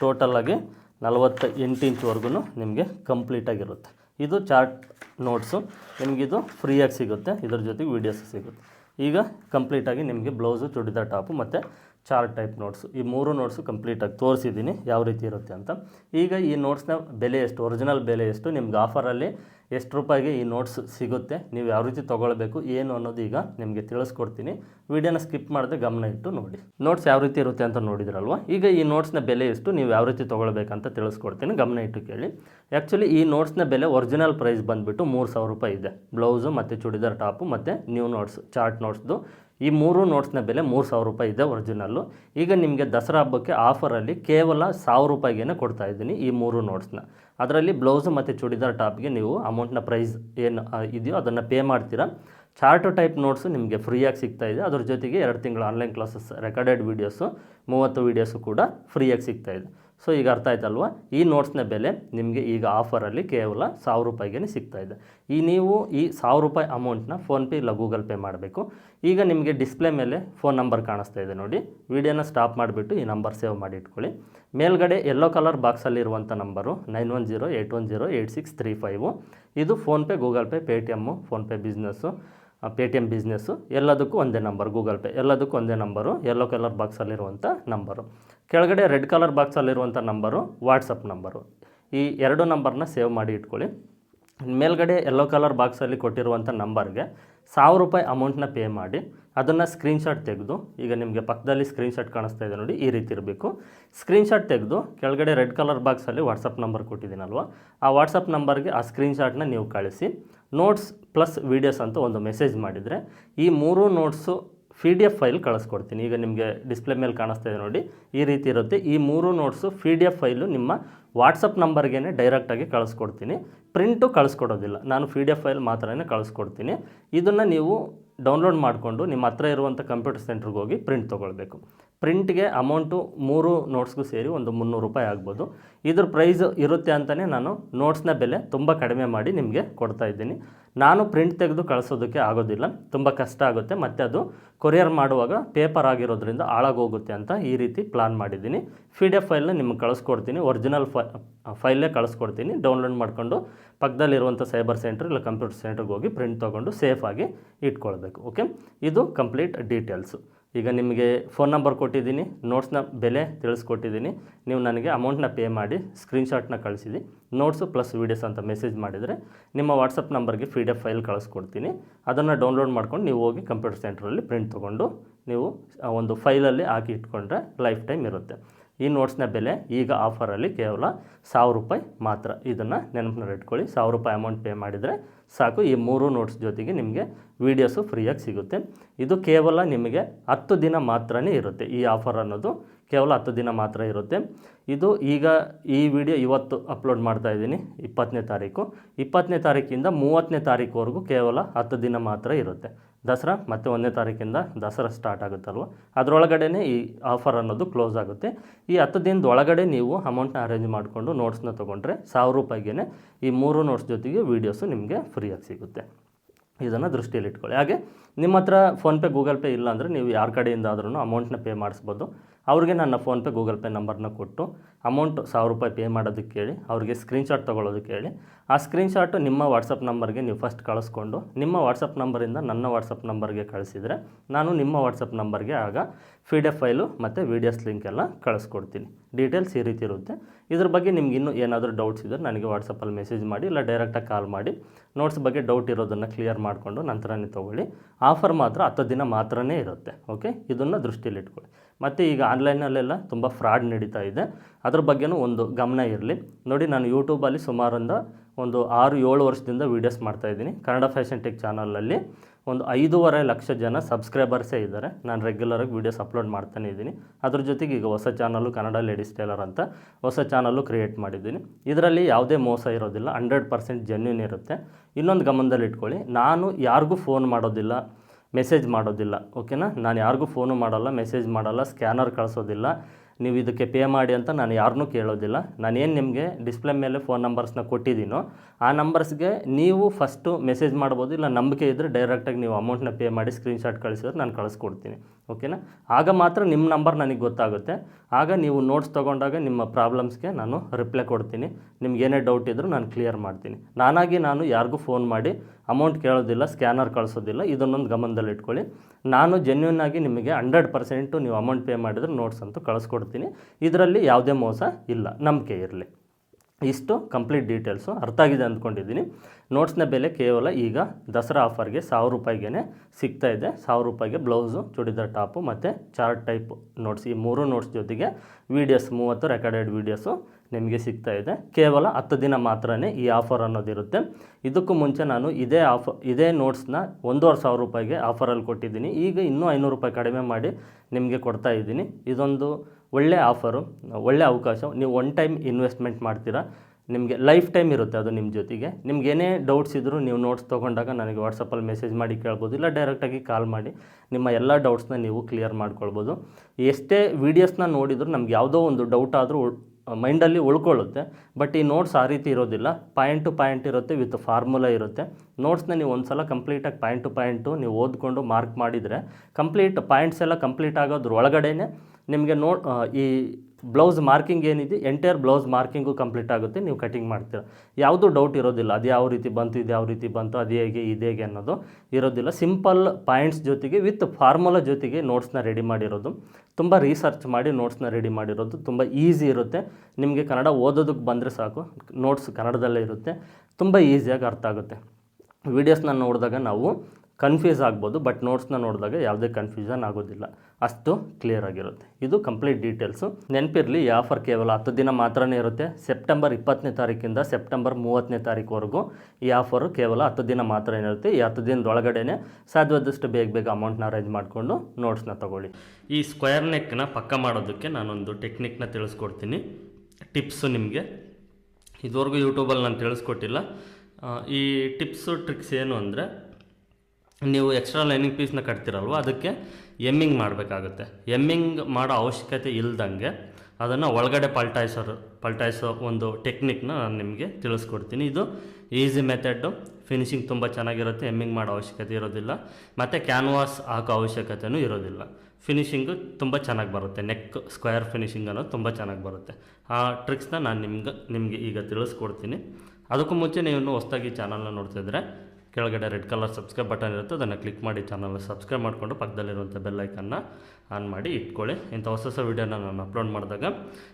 ಟೋಟಲಾಗಿ ನಲವತ್ತ ಎಂಟು ಇಂಚ್ವರೆಗೂ ನಿಮಗೆ ಕಂಪ್ಲೀಟಾಗಿರುತ್ತೆ ಇದು ಚಾರ್ಟ್ ನೋಟ್ಸು ನಿಮಗಿದು ಫ್ರೀಯಾಗಿ ಸಿಗುತ್ತೆ. ಇದ್ರ ಜೊತೆಗೆ ವೀಡಿಯೋಸ್ ಸಿಗುತ್ತೆ. ಈಗ ಕಂಪ್ಲೀಟಾಗಿ ನಿಮಗೆ ಬ್ಲೌಸು ಚೂಡಿದಾರ್ ಟಾಪು ಮತ್ತು ಚಾರ್ಟ್ ಟೈಪ್ ನೋಟ್ಸು ಈ ಮೂರು ನೋಟ್ಸು ಕಂಪ್ಲೀಟಾಗಿ ತೋರಿಸಿದ್ದೀನಿ ಯಾವ ರೀತಿ ಇರುತ್ತೆ ಅಂತ. ಈಗ ಈ ನೋಟ್ಸ್ನ ಬೆಲೆ ಎಷ್ಟು? ಒರಿಜಿನಲ್ ಬೆಲೆ ಎಷ್ಟು? ನಿಮ್ಗೆ ಆಫರಲ್ಲಿ ಎಷ್ಟು ರೂಪಾಯಿಗೆ ಈ ನೋಟ್ಸ್ ಸಿಗುತ್ತೆ, ನೀವು ಯಾವ ರೀತಿ ತೊಗೊಳ್ಬೇಕು, ಏನು ಅನ್ನೋದು ಈಗ ನಿಮಗೆ ತಿಳಿಸ್ಕೊಡ್ತೀನಿ. ವಿಡಿಯೋನ ಸ್ಕಿಪ್ ಮಾಡದೆ ಗಮನ ಇಟ್ಟು ನೋಡಿ. ನೋಟ್ಸ್ ಯಾವ ರೀತಿ ಇರುತ್ತೆ ಅಂತ ನೋಡಿದ್ರಲ್ವ? ಈಗ ಈ ನೋಟ್ಸ್ನ ಬೆಲೆ ಎಷ್ಟು, ನೀವು ಯಾವ ರೀತಿ ತೊಗೊಳ್ಬೇಕಂತ ತಿಳಿಸ್ಕೊಡ್ತೀನಿ. ಗಮನ ಇಟ್ಟು ಕೇಳಿ. ಆ್ಯಕ್ಚುಲಿ ಈ ನೋಟ್ಸ್ನ ಬೆಲೆ ಒರಿಜಿನಲ್ ಪ್ರೈಸ್ ಬಂದುಬಿಟ್ಟು ಮೂರು ಸಾವಿರ ರೂಪಾಯಿ ಇದೆ. ಬ್ಲೌಸು ಮತ್ತು ಚೂಡಿದಾರ್ ಟಾಪು ಮತ್ತು ನ್ಯೂ ನೋಟ್ಸ್ ಚಾರ್ಟ್ ನೋಟ್ಸ್ದು ಈ ಮೂರು ನೋಟ್ಸ್ನ ಬೆಲೆ ಮೂರು ಸಾವಿರ ರೂಪಾಯಿ ಇದೆ ಒರಿಜಿನಲ್ಲು ಈಗ ನಿಮಗೆ ದಸರಾ ಹಬ್ಬಕ್ಕೆ ಆಫರಲ್ಲಿ ಕೇವಲ ಸಾವಿರ ರೂಪಾಯಿಗೇನೆ ಕೊಡ್ತಾ ಇದ್ದೀನಿ ಈ ಮೂರು ನೋಟ್ಸ್ನ ಅದರಲ್ಲಿ ಬ್ಲೌಸು ಮತ್ತು ಚೂಡಿದಾರ್ ಟಾಪ್ಗೆ ನೀವು ಅಮೌಂಟ್ನ ಪ್ರೈಸ್ ಏನು ಇದೆಯೋ ಅದನ್ನು ಪೇ ಮಾಡ್ತೀರಾ. ಚಾರ್ಟ್ ಟೈಪ್ ನೋಟ್ಸು ನಿಮಗೆ ಫ್ರೀಯಾಗಿ ಸಿಗ್ತಾ ಇದೆ. ಅದ್ರ ಜೊತೆಗೆ ಎರಡು ತಿಂಗಳ ಆನ್ಲೈನ್ ಕ್ಲಾಸಸ್ ರೆಕಾರ್ಡೆಡ್ ವೀಡಿಯೋಸು ಮೂವತ್ತು ವೀಡಿಯೋಸು ಕೂಡ ಫ್ರೀಯಾಗಿ ಸಿಗ್ತಾ ಇದೆ. ಸೊ ಈಗ ಅರ್ಥ ಆಯ್ತಲ್ವಾ? ಈ ನೋಟ್ಸ್ನ ಬೆಲೆ ನಿಮಗೆ ಈಗ ಆಫರಲ್ಲಿ ಕೇವಲ ಸಾವಿರ ರೂಪಾಯಿಗೆ ಇದೆ. ಈ ನೀವು ಈ ಸಾವಿರ ರೂಪಾಯಿ ಅಮೌಂಟ್ನ ಫೋನ್ಪೇ ಇಲ್ಲ ಗೂಗಲ್ ಪೇ ಮಾಡಬೇಕು. ಈಗ ನಿಮಗೆ ಡಿಸ್ಪ್ಲೇ ಮೇಲೆ ಫೋನ್ ನಂಬರ್ ಕಾಣಿಸ್ತಾ ಇದೆ ನೋಡಿ. ವಿಡಿಯೋನ ಸ್ಟಾಪ್ ಮಾಡಿಬಿಟ್ಟು ಈ ನಂಬರ್ ಸೇವ್ ಮಾಡಿ ಇಟ್ಕೊಳ್ಳಿ. ಮೇಲ್ಗಡೆ ಎಲ್ಲೋ colour ಬಾಕ್ಸಲ್ಲಿರುವಂಥ number nine one zero eight one zero eight six three five. ಇದು PhonePe Google Pay Paytm PhonePe business Paytm business ಎಲ್ಲದಕ್ಕೂ ಒಂದೇ ನಂಬರ್, ಗೂಗಲ್ ಪೇ ಎಲ್ಲದಕ್ಕೂ ಒಂದೇ ನಂಬರು ಯೆಲ್ಲೋ ಕಲರ್ ಬಾಕ್ಸಲ್ಲಿರುವಂಥ ನಂಬರು. ಕೆಳಗಡೆ ರೆಡ್ ಕಲರ್ ಬಾಕ್ಸಲ್ಲಿರುವಂಥ ನಂಬರು ವಾಟ್ಸಪ್ ನಂಬರು ಈ ಎರಡು ನಂಬರ್ನ ಸೇವ್ ಮಾಡಿ ಇಟ್ಕೊಳ್ಳಿ. ಮೇಲ್ಗಡೆ ಯೆಲ್ಲೋ ಕಲರ್ ಬಾಕ್ಸಲ್ಲಿ ಕೊಟ್ಟಿರುವಂಥ ನಂಬರ್ಗೆ ಸಾವಿರ ರೂಪಾಯಿ ಅಮೌಂಟ್ನ ಪೇ ಮಾಡಿ, ಅದನ್ನು ಸ್ಕ್ರೀನ್ಶಾಟ್ ತೆಗೆದು, ಈಗ ನಿಮಗೆ ಪಕ್ಕದಲ್ಲಿ ಸ್ಕ್ರೀನ್ಶಾಟ್ ಕಾಣಿಸ್ತಾ ಇದೆ ನೋಡಿ, ಈ ರೀತಿ ಇರಬೇಕು. ಸ್ಕ್ರೀನ್ಶಾಟ್ ತೆಗೆದು, ಕೆಳಗಡೆ ರೆಡ್ ಕಲರ್ ಬಾಕ್ಸಲ್ಲಿ ವಾಟ್ಸಪ್ ನಂಬರ್ ಕೊಟ್ಟಿದ್ದೀನಲ್ವ, ಆ ವಾಟ್ಸಪ್ ನಂಬರ್ಗೆ ಆ ಸ್ಕ್ರೀನ್ಶಾಟ್ನ ನೀವು ಕಳಿಸಿ. ನೋಟ್ಸ್ ಪ್ಲಸ್ ವೀಡಿಯೋಸ್ ಅಂತ ಒಂದು ಮೆಸೇಜ್ ಮಾಡಿದರೆ, ಈ ಮೂರು notes P D F file ಕಳಿಸ್ಕೊಡ್ತೀನಿ. ಈಗ ನಿಮಗೆ ಡಿಸ್ಪ್ಲೇ ಮೇಲೆ ಕಾಣಿಸ್ತಾ ಇದೆ ನೋಡಿ. ಈ ರೀತಿ ಇರುತ್ತೆ. ಈ ಮೂರು notes P D F file ನಿಮ್ಮ ವಾಟ್ಸಪ್ ನಂಬರ್ಗೆ ಡೈರೆಕ್ಟಾಗಿ ಕಳಿಸ್ಕೊಡ್ತೀನಿ. ಪ್ರಿಂಟು ಕಳಿಸ್ಕೊಡೋದಿಲ್ಲ. ನಾನು ಪಿ ಡಿ ಎಫ್ ಫೈಲ್ ಮಾತ್ರನೇ ಕಳಿಸ್ಕೊಡ್ತೀನಿ. ಇದನ್ನು ನೀವು ಡೌನ್ಲೋಡ್ ಮಾಡಿಕೊಂಡು ನಿಮ್ಮ ಹತ್ರ ಇರುವಂಥ ಕಂಪ್ಯೂಟರ್ ಸೆಂಟ್ರಿಗೆ ಹೋಗಿ ಪ್ರಿಂಟ್ ತೊಗೊಳ್ಬೇಕು. ಪ್ರಿಂಟ್ಗೆ ಅಮೌಂಟು ಮೂರು ನೋಟ್ಸ್ಗೂ ಸೇರಿ ಒಂದು ಮುನ್ನೂರು ರೂಪಾಯಿ ಆಗ್ಬೋದು. ಇದ್ರ ಪ್ರೈಸ್ ಇರುತ್ತೆ ಅಂತಲೇ ನಾನು ನೋಟ್ಸ್ನ ಬೆಲೆ ತುಂಬ ಕಡಿಮೆ ಮಾಡಿ ನಿಮಗೆ ಕೊಡ್ತಾ ಇದ್ದೀನಿ. ನಾನು ಪ್ರಿಂಟ್ ತೆಗೆದು ಕಳಿಸೋದಕ್ಕೆ ಆಗೋದಿಲ್ಲ. ತುಂಬ ಕಷ್ಟ ಆಗುತ್ತೆ. ಮತ್ತು ಅದು ಕೊರಿಯರ್ ಮಾಡುವಾಗ ಪೇಪರ್ ಆಗಿರೋದ್ರಿಂದ ಹಾಳಾಗೋಗುತ್ತೆ ಅಂತ ಈ ರೀತಿ ಪ್ಲಾನ್ ಮಾಡಿದ್ದೀನಿ. ಪಿ ಡಿ ಎಫ್ ಫೈಲ್ನ ನಿಮ್ಗೆ ಕಳಿಸ್ಕೊಡ್ತೀನಿ. ಒರಿಜಿನಲ್ ಫೈ ಫೈಲೇ ಕಳಿಸ್ಕೊಡ್ತೀನಿ. ಡೌನ್ಲೋಡ್ ಮಾಡಿಕೊಂಡು ಪಕ್ಕದಲ್ಲಿರುವಂಥ ಸೈಬರ್ ಸೆಂಟ್ರ್ ಇಲ್ಲ ಕಂಪ್ಯೂಟರ್ ಸೆಂಟ್ರಿಗೆ ಹೋಗಿ ಪ್ರಿಂಟ್ ತೊಗೊಂಡು ಸೇಫಾಗಿ ಇಟ್ಕೊಳ್ಬೇಕು. ಓಕೆ ಇದು ಕಂಪ್ಲೀಟ್ ಡೀಟೇಲ್ಸು ಈಗ ನಿಮಗೆ ಫೋನ್ ನಂಬರ್ ಕೊಟ್ಟಿದ್ದೀನಿ ನೋಟ್ಸ್ನ ಬೆಲೆ ತಿಳಿಸ್ಕೊಟ್ಟಿದ್ದೀನಿ. ನೀವು ನನಗೆ ಅಮೌಂಟ್ನ ಪೇ ಮಾಡಿ ಸ್ಕ್ರೀನ್ಶಾಟ್ನ ಕಳಿಸಿದಿ. ನೋಟ್ಸು ಪ್ಲಸ್ ವೀಡಿಯೋಸ್ ಅಂತ ಮೆಸೇಜ್ ಮಾಡಿದರೆ ನಿಮ್ಮ ವಾಟ್ಸಪ್ ನಂಬರ್ಗೆ ಪಿ ಡಿ ಎಫ್ ಫೈಲ್ ಕಳಿಸ್ಕೊಡ್ತೀನಿ. ಅದನ್ನು ಡೌನ್ಲೋಡ್ ಮಾಡ್ಕೊಂಡು ನೀವು ಹೋಗಿ ಕಂಪ್ಯೂಟರ್ ಸೆಂಟ್ರಲ್ಲಿ ಪ್ರಿಂಟ್ ತೊಗೊಂಡು ನೀವು ಒಂದು ಫೈಲಲ್ಲಿ ಹಾಕಿ ಇಟ್ಕೊಂಡ್ರೆ ಲೈಫ್ ಟೈಮ್ ಇರುತ್ತೆ. ಈ ನೋಟ್ಸ್ನ ಬೆಲೆ ಈಗ ಆಫರಲ್ಲಿ ಕೇವಲ ಸಾವಿರ ರೂಪಾಯಿ ಮಾತ್ರ. ಇದನ್ನು ನೆನಪಿನಲ್ಲಿ ಇಟ್ಕೊಳ್ಳಿ. ಸಾವಿರ ರೂಪಾಯಿ ಅಮೌಂಟ್ ಪೇ ಮಾಡಿದರೆ ಸಾಕು. ಈ ಮೂರು ನೋಟ್ಸ್ ಜೊತೆಗೆ ನಿಮಗೆ ವೀಡಿಯೋಸು ಫ್ರೀಯಾಗಿ ಸಿಗುತ್ತೆ. ಇದು ಕೇವಲ ನಿಮಗೆ ಹತ್ತು ದಿನ ಮಾತ್ರ ಇರುತ್ತೆ. ಈ ಆಫರ್ ಅನ್ನೋದು ಕೇವಲ ಹತ್ತು ದಿನ ಮಾತ್ರ ಇರುತ್ತೆ. ಇದು ಈಗ ಈ ವಿಡಿಯೋ ಇವತ್ತು ಅಪ್ಲೋಡ್ ಮಾಡ್ತಾ ಇದ್ದೀನಿ. ಇಪ್ಪತ್ತನೇ ತಾರೀಕು. ಇಪ್ಪತ್ತನೇ ತಾರೀಕಿಂದ ಮೂವತ್ತನೇ ತಾರೀಕುವರೆಗೂ ಕೇವಲ ಹತ್ತು ದಿನ ಮಾತ್ರ ಇರುತ್ತೆ. ದಸರಾ ಮತ್ತು ಒಂದನೇ ತಾರೀಕಿಂದ ದಸರಾ ಸ್ಟಾರ್ಟ್ ಆಗುತ್ತಲ್ವ? ಅದರೊಳಗಡೆನೇ ಈ ಆಫರ್ ಅನ್ನೋದು ಕ್ಲೋಸ್ ಆಗುತ್ತೆ. ಈ ಹತ್ತು ದಿನದ ಒಳಗಡೆ ನೀವು ಅಮೌಂಟ್ನ ಅರೇಂಜ್ ಮಾಡಿಕೊಂಡು ನೋಟ್ಸ್ನ ತೊಗೊಂಡ್ರೆ ಸಾವಿರ ರೂಪಾಯಿಗೆ ಈ ಮೂರು ನೋಟ್ಸ್ ಜೊತೆಗೆ ವೀಡಿಯೋಸು ನಿಮಗೆ ಫ್ರೀಯಾಗಿ ಸಿಗುತ್ತೆ. ಇದನ್ನು ದೃಷ್ಟಿಯಲ್ಲಿ ಇಟ್ಕೊಳ್ಳಿ ಹಾಗೆ ನಿಮ್ಮ ಹತ್ರ ಫೋನ್ಪೇ ಗೂಗಲ್ ಪೇ ಇಲ್ಲ ಅಂದರೆ ನೀವು ಯಾರ ಕಡೆಯಿಂದ ಆದ್ರೂ ಅಮೌಂಟ್ನ ಪೇ ಮಾಡಿಸ್ಬೋದು. ಅವ್ರಿಗೆ ನನ್ನ ಫೋನ್ಪೇ ಗೂಗಲ್ ಪೇ ನಂಬರ್ನ ಕೊಟ್ಟು ಅಮೌಂಟ್ ಸಾವಿರ ರೂಪಾಯಿ ಪೇ ಮಾಡೋದಕ್ಕೆ ಹೇಳಿ, ಅವ್ರಿಗೆ ಸ್ಕ್ರೀನ್ಶಾಟ್ ತೊಗೊಳೋದಕ್ಕೆ ಹೇಳಿ, ಆ ಸ್ಕ್ರೀನ್ಶಾಟು ನಿಮ್ಮ ವಾಟ್ಸಪ್ ನಂಬರ್ಗೆ ನೀವು ಫಸ್ಟ್ ಕಳಿಸ್ಕೊಂಡು, ನಿಮ್ಮ ವಾಟ್ಸಪ್ ನಂಬರಿಂದ ನನ್ನ ವಾಟ್ಸಪ್ ನಂಬರ್ಗೆ ಕಳಿಸಿದರೆ ನಾನು ನಿಮ್ಮ ವಾಟ್ಸಪ್ ನಂಬರ್ಗೆ ಆಗ ಪಿ ಡಿ ಎಫ್ ಫೈಲು ಮತ್ತು ವೀಡಿಯೋಸ್ ಲಿಂಕ್ ಎಲ್ಲ ಕಳಿಸ್ಕೊಡ್ತೀನಿ. ಡೀಟೇಲ್ಸ್ ಈ ರೀತಿ ಇರುತ್ತೆ. ಇದ್ರ ಬಗ್ಗೆ ನಿಮ್ಗೆ ಇನ್ನೂ ಏನಾದರೂ ಡೌಟ್ಸ್ ಇದ್ದರೆ ನನಗೆ ವಾಟ್ಸಪ್ಪಲ್ಲಿ ಮೆಸೇಜ್ ಮಾಡಿ, ಇಲ್ಲ ಡೈರೆಕ್ಟಾಗಿ ಕಾಲ್ ಮಾಡಿ. ನೋಟ್ಸ್ ಬಗ್ಗೆ ಡೌಟ್ ಇರೋದನ್ನು ಕ್ಲಿಯರ್ ಮಾಡಿಕೊಂಡು ನಂತರನೇ ತೊಗೊಳ್ಳಿ. ಆಫರ್ ಮಾತ್ರ ಹತ್ತು ದಿನ ಮಾತ್ರನೇ ಇರುತ್ತೆ ಓಕೆ ಇದನ್ನು ದೃಷ್ಟಿಯಲ್ಲಿ ಇಟ್ಕೊಳ್ಳಿ. ಮತ್ತು ಈಗ ಆನ್ಲೈನಲ್ಲೆಲ್ಲ ತುಂಬ ಫ್ರಾಡ್ ನಡೀತಾ ಇದೆ. ಅದ್ರ ಬಗ್ಗೆನೂ ಒಂದು ಗಮನ ಇರಲಿ. ನೋಡಿ, ನಾನು ಯೂಟ್ಯೂಬಲ್ಲಿ ಸುಮಾರಿಂದ ಒಂದು ಆರು ಏಳು ವರ್ಷದಿಂದ ವೀಡಿಯೋಸ್ ಮಾಡ್ತಾಯಿದ್ದೀನಿ ಕನ್ನಡ ಫ್ಯಾಷನ್ ಟೆಕ್ ಚಾನಲಲ್ಲಿ ಒಂದು ಐದೂವರೆ ಲಕ್ಷ ಜನ ಸಬ್ಸ್ಕ್ರೈಬರ್ಸೇ ಇದ್ದಾರೆ. ನಾನು ರೆಗ್ಯುಲರಾಗಿ ವೀಡಿಯೋಸ್ ಅಪ್ಲೋಡ್ ಮಾಡ್ತಾನೆ ಇದ್ದೀನಿ. ಅದ್ರ ಜೊತೆಗೆ ಈಗ ಹೊಸ ಚಾನಲ್ಲು ಕನ್ನಡ ಲೇಡೀಸ್ ಟೇಲರ್ ಅಂತ ಹೊಸ ಚಾನಲ್ಲು ಕ್ರಿಯೇಟ್ ಮಾಡಿದ್ದೀನಿ. ಇದರಲ್ಲಿ ಯಾವುದೇ ಮೋಸ ಇರೋದಿಲ್ಲ ಹಂಡ್ರೆಡ್ ಪರ್ಸೆಂಟ್ ಜೆನ್ಯೂನ್ ಇರುತ್ತೆ. ಇನ್ನೊಂದು ಗಮನದಲ್ಲಿ ಇಟ್ಕೊಳ್ಳಿ, ನಾನು ಯಾರಿಗೂ ಫೋನ್ ಮಾಡೋದಿಲ್ಲ ಮೆಸೇಜ್ ಮಾಡೋದಿಲ್ಲ ಓಕೆನಾ ನಾನು ಯಾರಿಗೂ ಫೋನು ಮಾಡಲ್ಲ ಮೆಸೇಜ್ ಮಾಡಲ್ಲ ಸ್ಕ್ಯಾನರ್ ಕಳಿಸೋದಿಲ್ಲ ನೀವು ಇದಕ್ಕೆ ಪೇ ಮಾಡಿ ಅಂತ ನಾನು ಯಾರನ್ನೂ ಕೇಳೋದಿಲ್ಲ. ನಾನೇನು ನಿಮಗೆ ಡಿಸ್ಪ್ಲೇ ಮೇಲೆ ಫೋನ್ ನಂಬರ್ಸ್ನ ಕೊಟ್ಟಿದ್ದೀನೋ ಆ ನಂಬರ್ಸ್ಗೆ ನೀವು ಫಸ್ಟು ಮೆಸೇಜ್ ಮಾಡ್ಬೋದು ಇಲ್ಲ ನಂಬಿಕೆ ಇದ್ದರೆ ಡೈರೆಕ್ಟಾಗಿ ನೀವು ಅಮೌಂಟ್ನ ಪೇ ಮಾಡಿ ಸ್ಕ್ರೀನ್ಶಾಟ್ ಕಳಿಸಿದ್ರೆ ನಾನು ಕಳಿಸ್ಕೊಡ್ತೀನಿ. ಓಕೆನಾ? ಆಗ ಮಾತ್ರ ನಿಮ್ಮ ನಂಬರ್ ನನಗೆ ಗೊತ್ತಾಗುತ್ತೆ. ಆಗ ನೀವು ನೋಟ್ಸ್ ತೊಗೊಂಡಾಗ ನಿಮ್ಮ ಪ್ರಾಬ್ಲಮ್ಸ್ಗೆ ನಾನು ರಿಪ್ಲೈ ಕೊಡ್ತೀನಿ. ನಿಮ್ಗೆ ಏನೇ ಡೌಟ್ ಇದ್ದರೂ ನಾನು ಕ್ಲಿಯರ್ ಮಾಡ್ತೀನಿ. ನಾನಾಗಿ ನಾನು ಯಾರಿಗೂ ಫೋನ್ ಮಾಡಿ ಅಮೌಂಟ್ ಕೇಳೋದಿಲ್ಲ ಸ್ಕ್ಯಾನರ್ ಕಳಿಸೋದಿಲ್ಲ, ಇದನ್ನೊಂದು ಗಮನದಲ್ಲಿ ಇಟ್ಕೊಳ್ಳಿ. ನಾನು ಜೆನ್ಯೂನ್ ಆಗಿ ನಿಮಗೆ ಹಂಡ್ರೆಡ್ ಪರ್ಸೆಂಟು ನೀವು ಅಮೌಂಟ್ ಪೇ ಮಾಡಿದ್ರೆ ನೋಟ್ಸ್ ಅಂತೂ ಕಳಿಸ್ಕೊಡ್ತೀನಿ. ಇದರಲ್ಲಿ ಯಾವುದೇ ಮೋಸ ಇಲ್ಲ. ನಂಬಿಕೆ ಇರಲಿ. ಇಷ್ಟು ಕಂಪ್ಲೀಟ್ ಡೀಟೇಲ್ಸು ಅರ್ಥ ಆಗಿದೆ ಅಂದ್ಕೊಂಡಿದ್ದೀನಿ. ನೋಟ್ಸ್ನ ಬೆಲೆ ಕೇವಲ ಈಗ ದಸರಾ ಆಫರ್ಗೆ ಸಾವಿರ ರೂಪಾಯಿಗೆ ಸಿಗ್ತಾ ಇದೆ. ಸಾವಿರ ರೂಪಾಯಿಗೆ ಬ್ಲೌಸು ಚೂಡಿದಾರ್ ಟಾಪು ಮತ್ತು ಚಾರ್ಟ್ ಟೈಪ್ ನೋಟ್ಸ್ ಈ ಮೂರು ನೋಟ್ಸ್ ಜೊತೆಗೆ ವೀಡಿಯೋಸ್ ಮೂವತ್ತು ರೆಕಾರ್ಡೆಡ್ ವೀಡಿಯೋಸು ನಿಮಗೆ ಸಿಗ್ತಾ ಇದೆ. ಕೇವಲ ಹತ್ತು ದಿನ ಮಾತ್ರ ಈ ಆಫರ್ ಅನ್ನೋದಿರುತ್ತೆ ಇದಕ್ಕೂ ಮುಂಚೆ ನಾನು ಇದೇ ಆಫ ಇದೇ ನೋಟ್ಸ್ನ ಒಂದೂವರೆ ಸಾವಿರ ರೂಪಾಯಿಗೆ ಆಫರಲ್ಲಿ ಕೊಟ್ಟಿದ್ದೀನಿ. ಈಗ ಇನ್ನೂ ಐನೂರು ರೂಪಾಯಿ ಕಡಿಮೆ ಮಾಡಿ ನಿಮಗೆ ಕೊಡ್ತಾ ಇದ್ದೀನಿ. ಇದೊಂದು ಒಳ್ಳೆ ಆಫರು ಒಳ್ಳೆ ಅವಕಾಶ. ನೀವು ಒನ್ ಟೈಮ್ ಇನ್ವೆಸ್ಟ್ಮೆಂಟ್ ಮಾಡ್ತೀರಾ, ನಿಮಗೆ ಲೈಫ್ ಟೈಮ್ ಇರುತ್ತೆ ಅದು ನಿಮ್ಮ ಜೊತೆಗೆ. ನಿಮ್ಗೆ ಏನೇ ಡೌಟ್ಸ್ ಇದ್ದರೂ ನೀವು ನೋಟ್ಸ್ ತೊಗೊಂಡಾಗ ನನಗೆ ವಾಟ್ಸಪ್ಪಲ್ಲಿ ಮೆಸೇಜ್ ಮಾಡಿ ಕೇಳ್ಬೋದು, ಇಲ್ಲ ಡೈರೆಕ್ಟಾಗಿ ಕಾಲ್ ಮಾಡಿ ನಿಮ್ಮ ಎಲ್ಲ ಡೌಟ್ಸ್ನ ನೀವು ಕ್ಲಿಯರ್ ಮಾಡ್ಕೊಳ್ಬೋದು. ಎಷ್ಟೇ ವೀಡಿಯೋಸ್ನ ನೋಡಿದರೂ ನಮ್ಗೆ ಯಾವುದೋ ಒಂದು ಡೌಟ್ ಆದರೂ ಮೈಂಡಲ್ಲಿ ಉಳ್ಕೊಳ್ಳುತ್ತೆ. ಬಟ್ ಈ ನೋಟ್ಸ್ ಆ ರೀತಿ ಇರೋದಿಲ್ಲ. ಪಾಯಿಂಟ್ ಟು ಪಾಯಿಂಟ್ ಇರುತ್ತೆ ವಿತ್ ಫಾರ್ಮುಲಾ ಇರುತ್ತೆ. ನೋಟ್ಸ್ನ ನೀವು ಒಂದು ಸಲ ಕಂಪ್ಲೀಟಾಗಿ ಪಾಯಿಂಟ್ ಟು ಪಾಯಿಂಟು ನೀವು ಓದ್ಕೊಂಡು ಮಾರ್ಕ್ ಮಾಡಿದರೆ ಕಂಪ್ಲೀಟ್ ಪಾಯಿಂಟ್ಸ್ ಎಲ್ಲ ಕಂಪ್ಲೀಟ್ ಆಗೋದ್ರ ಒಳಗಡೆನೆ ನಿಮಗೆ ನೋಟ್ ಈ ಬ್ಲೌಸ್ ಮಾರ್ಕಿಂಗ್ ಏನಿದೆ ಎಂಟೈರ್ ಬ್ಲೌಸ್ ಮಾರ್ಕಿಂಗು ಕಂಪ್ಲೀಟ್ ಆಗುತ್ತೆ, ನೀವು ಕಟಿಂಗ್ ಮಾಡ್ತೀರ. ಯಾವುದೂ ಡೌಟ್ ಇರೋದಿಲ್ಲ, ಅದು ಯಾವ ರೀತಿ ಬಂತು, ಇದು ಯಾವ ರೀತಿ ಬಂತು, ಅದು ಹೇಗೆ, ಇದು ಹೇಗೆ ಅನ್ನೋದು ಇರೋದಿಲ್ಲ. ಸಿಂಪಲ್ ಪಾಯಿಂಟ್ಸ್ ಜೊತೆಗೆ ವಿತ್ ಫಾರ್ಮುಲಾ ಜೊತೆಗೆ ನೋಟ್ಸ್ನ ರೆಡಿ ಮಾಡಿರೋದು. ತುಂಬ ರಿಸರ್ಚ್ ಮಾಡಿ ನೋಟ್ಸ್ನ ರೆಡಿ ಮಾಡಿರೋದು. ತುಂಬ ಈಸಿ ಇರುತ್ತೆ. ನಿಮಗೆ ಕನ್ನಡ ಓದೋದಕ್ಕೆ ಬಂದರೆ ಸಾಕು. ನೋಟ್ಸ್ ಕನ್ನಡದಲ್ಲೇ ಇರುತ್ತೆ. ತುಂಬ ಈಸಿಯಾಗಿ ಅರ್ಥ ಆಗುತ್ತೆ. ವೀಡಿಯೋಸ್ನ ನೋಡಿದಾಗ ನಾವು ಕನ್ಫ್ಯೂಸ್ ಆಗ್ಬೋದು ಬಟ್ ನೋಟ್ಸ್ನ ನೋಡಿದಾಗ ಯಾವುದೇ ಕನ್ಫ್ಯೂಷನ್ ಆಗೋದಿಲ್ಲ. ಅಷ್ಟು ಕ್ಲಿಯರ್ ಆಗಿರುತ್ತೆ. ಇದು ಕಂಪ್ಲೀಟ್ ಡೀಟೇಲ್ಸು ನೆನಪಿರಲಿ, ಈ ಆಫರ್ ಕೇವಲ ಹತ್ತು ದಿನ ಮಾತ್ರನೇ ಇರುತ್ತೆ. ಸೆಪ್ಟೆಂಬರ್ ಇಪ್ಪತ್ತನೇ ತಾರೀಕಿಂದ ಸೆಪ್ಟೆಂಬರ್ ಮೂವತ್ತನೇ ತಾರೀಕುವರೆಗೂ ಈ ಆಫರು ಕೇವಲ ಹತ್ತು ದಿನ ಮಾತ್ರ ಇರುತ್ತೆ. ಈ ಹತ್ತು ದಿನದೊಳಗಡೆನೆ ಸಾಧ್ಯವಾದಷ್ಟು ಬೇಗ ಬೇಗ ಅಮೌಂಟ್ನ ಅರೇಂಜ್ ಮಾಡಿಕೊಂಡು ನೋಟ್ಸ್ನ ತೊಗೊಳ್ಳಿ. ಈ ಸ್ಕ್ವೇರ್ ನೆಕ್ನ ಪಕ್ಕ ಮಾಡೋದಕ್ಕೆ ನಾನೊಂದು ಟೆಕ್ನಿಕ್ನ ತಿಳಿಸ್ಕೊಡ್ತೀನಿ. ಟಿಪ್ಸು ನಿಮಗೆ. ಇದುವರೆಗೂ ಯೂಟ್ಯೂಬಲ್ಲಿ ನಾನು ತಿಳಿಸ್ಕೊಟ್ಟಿಲ್ಲ. ಈ ಟಿಪ್ಸು ಟ್ರಿಕ್ಸ್ ಏನು ಅಂದರೆ ನೀವು ಎಕ್ಸ್ಟ್ರಾ ಲೈನಿಂಗ್ ಪೀಸ್ನ ಕಟ್ತಿರಲ್ವ? ಅದಕ್ಕೆ ಎಮ್ಮಿಂಗ್ ಮಾಡಬೇಕಾಗುತ್ತೆ. ಎಮ್ಮಿಂಗ್ ಮಾಡೋ ಅವಶ್ಯಕತೆ ಇಲ್ದಂಗೆ ಅದನ್ನು ಒಳಗಡೆ ಪಲ್ಟಾಯಿಸೋ ಪಲ್ಟಾಯಿಸೋ ಒಂದು ಟೆಕ್ನಿಕ್ನ ನಾನು ನಿಮಗೆ ತಿಳಿಸ್ಕೊಡ್ತೀನಿ. ಇದು ಈಸಿ ಮೆಥಡ್ಡು ಫಿನಿಶಿಂಗ್ ತುಂಬ ಚೆನ್ನಾಗಿರುತ್ತೆ. ಎಮ್ಮಿಂಗ್ ಮಾಡೋ ಅವಶ್ಯಕತೆ ಇರೋದಿಲ್ಲ. ಮತ್ತು ಕ್ಯಾನ್ವಾಸ್ ಹಾಕೋ ಅವಶ್ಯಕತೆಯೂ ಇರೋದಿಲ್ಲ. ಫಿನಿಷಿಂಗು ತುಂಬ ಚೆನ್ನಾಗಿ ಬರುತ್ತೆ. ನೆಕ್ ಸ್ಕ್ವೇರ್ ಫಿನಿಶಿಂಗ್ ಅನ್ನೋದು ತುಂಬ ಚೆನ್ನಾಗಿ ಬರುತ್ತೆ. ಆ ಟ್ರಿಕ್ಸ್ನ ನಾನು ನಿಮ್ಗೆ, ನಿಮಗೆ ಈಗ ತಿಳಿಸ್ಕೊಡ್ತೀನಿ. ಅದಕ್ಕೂ ಮುಂಚೆ ನೀವು ಹೊಸದಾಗಿ ಚಾನಲ್ನ ನೋಡ್ತಿದ್ರೆ ಕೆಳಗಡೆ ರೆಡ್ ಕಲರ್ ಸಬ್ಸ್ಕ್ರೈಬ್ ಬಟನ್ ಇರುತ್ತೆ, ಅದನ್ನು ಕ್ಲಿಕ್ ಮಾಡಿ ಚಾನಲ್ ಸಬ್ಸ್ಕ್ರೈಬ್ ಮಾಡಿಕೊಂಡು ಪಕ್ಕದಲ್ಲಿರುವಂಥ ಬೆಲ್ಲೈಕನ್ನ ಆನ್ ಮಾಡಿ ಇಟ್ಕೊಳ್ಳಿ. ಇಂಥ ಹೊಸ ಹೊಸ ವೀಡಿಯೋನ ನಾನು ಅಪ್ಲೋಡ್ ಮಾಡಿದಾಗ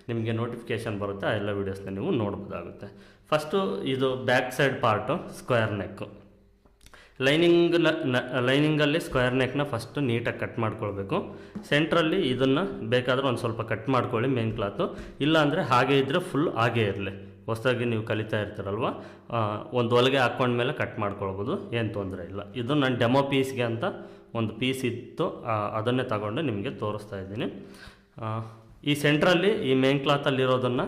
ನಿಮಗೆ ನೋಟಿಫಿಕೇಷನ್ ಬರುತ್ತೆ, ಆ ಎಲ್ಲ ವೀಡಿಯೋಸ್ನ ನೀವು ನೋಡ್ಬೋದಾಗುತ್ತೆ. ಫಸ್ಟು ಇದು back side part square neck lining ಲೈನಿಂಗಲ್ಲಿ square ನೆಕ್ನ ಫಸ್ಟು ನೀಟಾಗಿ ಕಟ್ ಮಾಡ್ಕೊಳ್ಬೇಕು. ಸೆಂಟ್ರಲ್ಲಿ ಇದನ್ನು ಬೇಕಾದರೆ ಒಂದು ಸ್ವಲ್ಪ ಕಟ್ ಮಾಡ್ಕೊಳ್ಳಿ ಮೇನ್ ಕ್ಲಾತು ಇಲ್ಲಾಂದರೆ ಹಾಗೆ ಇದ್ದರೆ ಫುಲ್ ಹಾಗೇ ಇರಲಿ. ಹೊಸದಾಗಿ ನೀವು ಕಲಿತಾ ಇರ್ತೀರಲ್ವ? ಒಂದು ಹೊಲಿಗೆ ಹಾಕ್ಕೊಂಡ್ಮೇಲೆ ಕಟ್ ಮಾಡ್ಕೊಳ್ಬೋದು, ಏನು ತೊಂದರೆ ಇಲ್ಲ. ಇದು ನನ್ನ ಡೆಮೋ ಪೀಸ್ಗೆ ಅಂತ ಒಂದು ಪೀಸ್ ಇತ್ತು ಅದನ್ನೇ ತಗೊಂಡು ನಿಮಗೆ ತೋರಿಸ್ತಾ ಇದ್ದೀನಿ. ಈ ಸೆಂಟ್ರಲ್ಲಿ ಈ ಮೇನ್ ಕ್ಲಾತಲ್ಲಿರೋದನ್ನು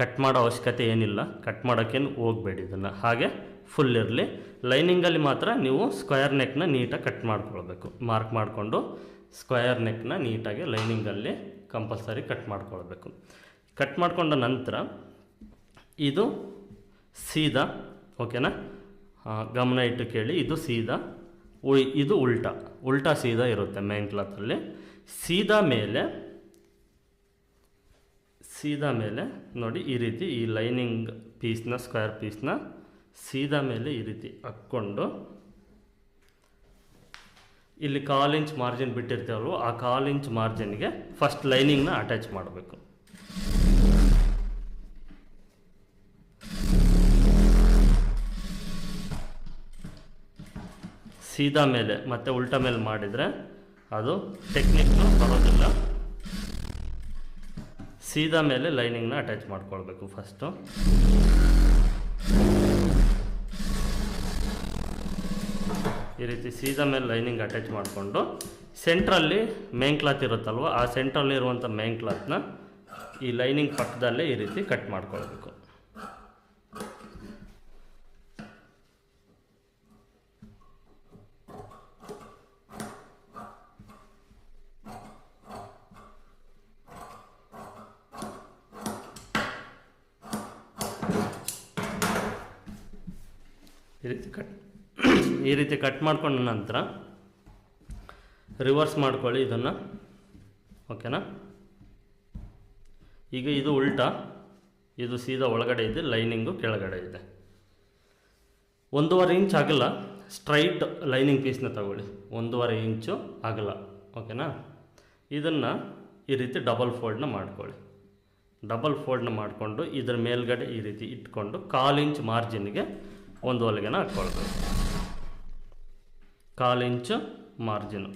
ಕಟ್ ಮಾಡೋ ಅವಶ್ಯಕತೆ ಏನಿಲ್ಲ. ಕಟ್ ಮಾಡೋಕ್ಕೇನು ಹೋಗಬೇಡಿ ಇದನ್ನು. ಹಾಗೆ ಫುಲ್ ಇರಲಿ. ಲೈನಿಂಗಲ್ಲಿ ಮಾತ್ರ ನೀವು ಸ್ಕ್ವೇರ್ ನೆಕ್ನ ನೀಟಾಗಿ ಕಟ್ ಮಾಡ್ಕೊಳ್ಬೇಕು. ಮಾರ್ಕ್ ಮಾಡಿಕೊಂಡು ಸ್ಕ್ವೇರ್ ನೆಕ್ನ ನೀಟಾಗಿ ಲೈನಿಂಗಲ್ಲಿ ಕಂಪಲ್ಸರಿ ಕಟ್ ಮಾಡ್ಕೊಳ್ಬೇಕು. ಕಟ್ ಮಾಡಿಕೊಂಡ ನಂತರ ಇದು ಸೀದಾ ಓಕೆನಾ ಗಮನ ಇಟ್ಟು ಕೇಳಿ, ಇದು ಸೀದಾ ಇದು ಉಲ್ಟಾ ಉಲ್ಟಾ ಸೀದಾ ಇರುತ್ತೆ ಮೇನ್ ಕ್ಲಾತಲ್ಲಿ ಸೀದಾ ಮೇಲೆ ಸೀದಾ ಮೇಲೆ ನೋಡಿ ಈ ರೀತಿ ಈ ಲೈನಿಂಗ್ ಪೀಸ್ನ ಸ್ಕ್ವೇರ್ ಪೀಸ್ನ ಸೀದಾ ಮೇಲೆ ಈ ರೀತಿ ಹಾಕ್ಕೊಂಡು, ಇಲ್ಲಿ ಕಾಲ್ ಇಂಚ್ ಮಾರ್ಜಿನ್ ಬಿಟ್ಟಿರ್ತೀವಲ್ವ, ಆ ಕಾಲ್ ಇಂಚ್ ಮಾರ್ಜಿನ್ಗೆ ಫಸ್ಟ್ ಲೈನಿಂಗ್ನ ಅಟ್ಯಾಚ್ ಮಾಡಬೇಕು. ಸೀದಾ ಮೇಲೆ, ಮತ್ತು ಉಲ್ಟಾ ಮೇಲೆ ಮಾಡಿದರೆ ಅದು ಟೆಕ್ನಿಕ್ನು ಬರೋದಿಲ್ಲ. ಸೀದಾ ಮೇಲೆ ಲೈನಿಂಗ್ನ ಅಟ್ಯಾಚ್ ಮಾಡ್ಕೊಳ್ಬೇಕು ಫಸ್ಟು ಈ ರೀತಿ ಸೀದಾ ಮೇಲೆ ಲೈನಿಂಗ್ ಅಟ್ಯಾಚ್ ಮಾಡಿಕೊಂಡು ಸೆಂಟ್ರಲ್ಲಿ ಮೇನ್ ಕ್ಲಾತ್ ಇರುತ್ತಲ್ವ, ಆ ಸೆಂಟ್ರಲ್ಲಿ ಇರುವಂಥ ಮೇನ್ ಕ್ಲಾತ್ನ ಈ ಲೈನಿಂಗ್ ಪಕ್ಕದಲ್ಲೇ ಈ ರೀತಿ ಕಟ್ ಮಾಡ್ಕೊಳ್ಬೇಕು ಈ ರೀತಿ ಕಟ್ ಈ ರೀತಿ ಕಟ್ ಮಾಡ್ಕೊಂಡ ನಂತರ ರಿವರ್ಸ್ ಮಾಡ್ಕೊಳ್ಳಿ ಇದನ್ನು. ಓಕೆನಾ ಈಗ ಇದು ಉಲ್ಟಾ, ಇದು ಸೀದಾ ಒಳಗಡೆ ಇದೆ ಲೈನಿಂಗು ಕೆಳಗಡೆ ಇದೆ. ಒಂದೂವರೆ ಇಂಚ್ ಆಗಲ್ಲ ಸ್ಟ್ರೈಟ್ ಲೈನಿಂಗ್ ಪೀಸ್ನ ತಗೊಳ್ಳಿ. ಒಂದೂವರೆ ಇಂಚು ಆಗಲ್ಲ ಓಕೆನಾ ಇದನ್ನು ಈ ರೀತಿ ಡಬಲ್ ಫೋಲ್ಡ್ನ ಮಾಡ್ಕೊಳ್ಳಿ. ಡಬಲ್ ಫೋಲ್ಡ್ನ ಮಾಡಿಕೊಂಡು ಇದರ ಮೇಲ್ಗಡೆ ಈ ರೀತಿ ಇಟ್ಕೊಂಡು, ಕಾಲು ಇಂಚ್ ಮಾರ್ಜಿನ್ಗೆ ಒಂದು ಹೊಲಿಗೆನ ಹಾಕ್ಕೊಳ್ಬೇಕು ಕಾಲು ಇಂಚು ಮಾರ್ಜಿನು.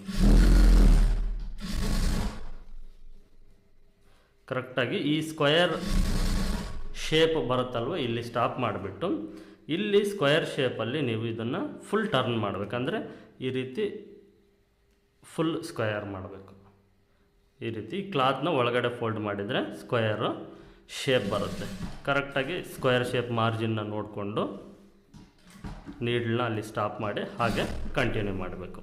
ಕರೆಕ್ಟಾಗಿ ಈ ಸ್ಕ್ವಯರ್ ಶೇಪ್ ಬರುತ್ತಲ್ವ, ಇಲ್ಲಿ ಸ್ಟಾಪ್ ಮಾಡಿಬಿಟ್ಟು, ಇಲ್ಲಿ ಸ್ಕ್ವಯರ್ ಶೇಪಲ್ಲಿ ನೀವು ಇದನ್ನು ಫುಲ್ ಟರ್ನ್ ಮಾಡಬೇಕಂದ್ರೆ ಈ ರೀತಿ ಫುಲ್ ಸ್ಕ್ವಯರ್ ಮಾಡಬೇಕು. ಈ ರೀತಿ ಕ್ಲಾತ್ನ ಒಳಗಡೆ ಫೋಲ್ಡ್ ಮಾಡಿದರೆ ಸ್ಕ್ವಯರು ಶೇಪ್ ಬರುತ್ತೆ. ಕರೆಕ್ಟಾಗಿ ಸ್ಕ್ವಯರ್ ಶೇಪ್ ಮಾರ್ಜಿನ್ನ ನೋಡಿಕೊಂಡು ನೀಡ್ಲನ್ನ ಅಲ್ಲಿ ಸ್ಟಾಪ್ ಮಾಡಿ ಹಾಗೆ ಕಂಟಿನ್ಯೂ ಮಾಡಬೇಕು.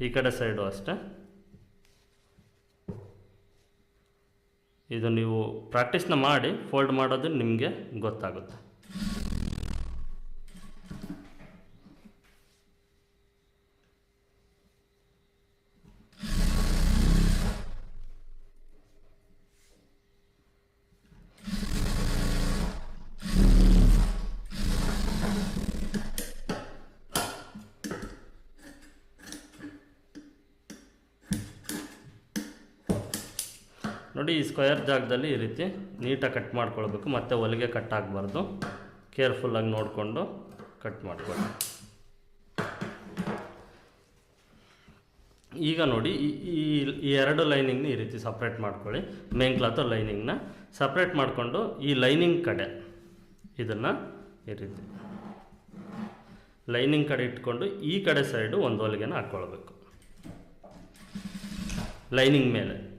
ಈ ಕಡೆ ಸೈಡು ಅಷ್ಟೇ. ಇದು ನೀವು ಪ್ರಾಕ್ಟೀಸ್ನ ಮಾಡಿ ಫೋಲ್ಡ್ ಮಾಡೋದು ನಿಮಗೆ ಗೊತ್ತಾಗುತ್ತೆ. ನೋಡಿ ಈ ಸ್ಕ್ವೇರ್ ಜಾಗದಲ್ಲಿ ಈ ರೀತಿ ನೀಟಾಗಿ ಕಟ್ ಮಾಡ್ಕೊಳ್ಬೇಕು. ಮತ್ತು ಹೊಲಿಗೆ ಕಟ್ ಆಗಬಾರ್ದು. ಕೇರ್ಫುಲ್ಲಾಗಿ ನೋಡಿಕೊಂಡು ಕಟ್ ಮಾಡ್ಕೊಳ್ಳಿ. ಈಗ ನೋಡಿ ಈ- ಈ ಎರಡು ಲೈನಿಂಗ್ನ ಈ ರೀತಿ ಸಪ್ರೇಟ್ ಮಾಡ್ಕೊಳ್ಳಿ. ಮೇನ್ ಕ್ಲಾತು ಲೈನಿಂಗ್ನ ಸಪ್ರೇಟ್ ಮಾಡಿಕೊಂಡು ಈ ಲೈನಿಂಗ್ ಕಡೆ ಇದನ್ನು ಈ ರೀತಿ ಲೈನಿಂಗ್ ಕಡೆ ಇಟ್ಕೊಂಡು ಈ ಕಡೆ ಸೈಡು ಒಂದು ಹೊಲಿಗೆನ ಹಾಕ್ಕೊಳ್ಬೇಕು. ಲೈನಿಂಗ್ ಮೇಲೆ.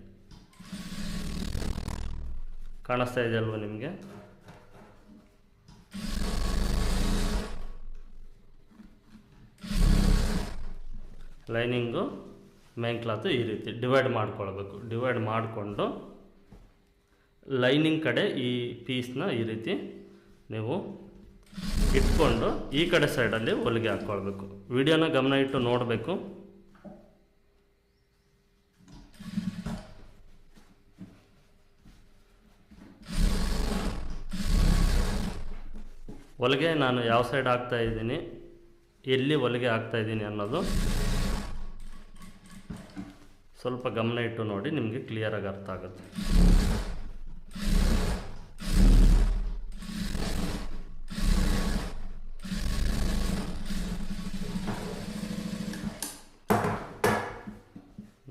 ಕಾಣಿಸ್ತಾ ಇದೆ ಅಲ್ವಾ ನಿಮಗೆ? ಲೈನಿಂಗು ಮೇನ್ ಕ್ಲಾತು ಈ ರೀತಿ ಡಿವೈಡ್ ಮಾಡ್ಕೊಳ್ಬೇಕು. ಡಿವೈಡ್ ಮಾಡಿಕೊಂಡು ಲೈನಿಂಗ್ ಕಡೆ ಈ ಪೀಸ್ನ ಈ ರೀತಿ ನೀವು ಇಟ್ಕೊಂಡು ಈ ಕಡೆ ಸೈಡಲ್ಲಿ ಹೊಲಿಗೆ ಹಾಕ್ಕೊಳ್ಬೇಕು. ವಿಡಿಯೋನ ಗಮನ ಇಟ್ಟು ನೋಡಬೇಕು. ಹೊಲಿಗೆ ನಾನು ಯಾವ ಸೈಡ್ ಹಾಕ್ತಾ ಇದ್ದೀನಿ, ಎಲ್ಲಿ ಹೊಲಿಗೆ ಹಾಕ್ತಾ ಇದ್ದೀನಿ ಅನ್ನೋದು ಸ್ವಲ್ಪ ಗಮನ ಇಟ್ಟು ನೋಡಿ, ನಿಮಗೆ ಕ್ಲಿಯರಾಗಿ ಅರ್ಥ ಆಗುತ್ತೆ.